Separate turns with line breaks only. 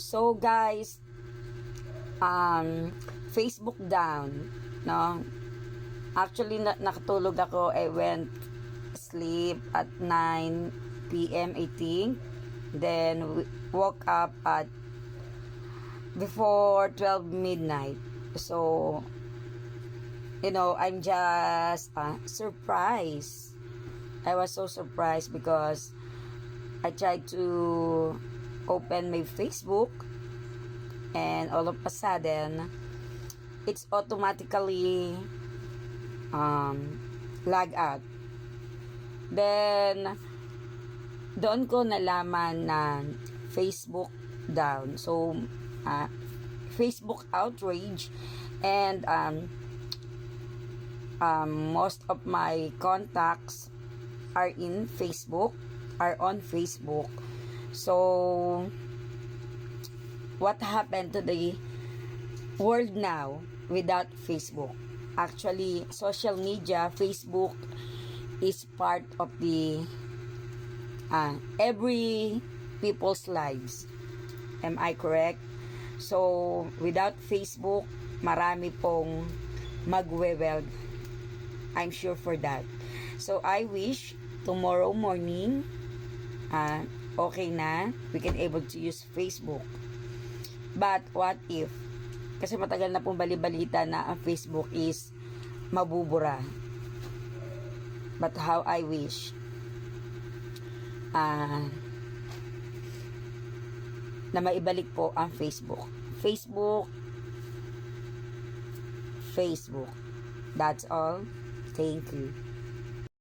So guys, um, Facebook down, no? Actually, na nakatulog ako. I went sleep at 9 p.m. I think. Then woke up at before 12 midnight. So, you know, I'm just uh, surprised. I was so surprised because I tried to open my Facebook and all of a sudden it's automatically um, lag out. Then doon ko nalaman na Facebook down. So uh, Facebook outrage and um, um, most of my contacts are in Facebook, are on Facebook. So, what happened to the world now without Facebook? Actually, social media, Facebook is part of the uh, every people's lives. Am I correct? So, without Facebook, marami pong magwe-weld. I'm sure for that. So, I wish tomorrow morning, uh, okay na, we can able to use Facebook. But, what if? Kasi matagal na pong balibalita na ang Facebook is mabubura. But how I wish ah na maibalik po ang Facebook. Facebook Facebook. That's all. Thank you.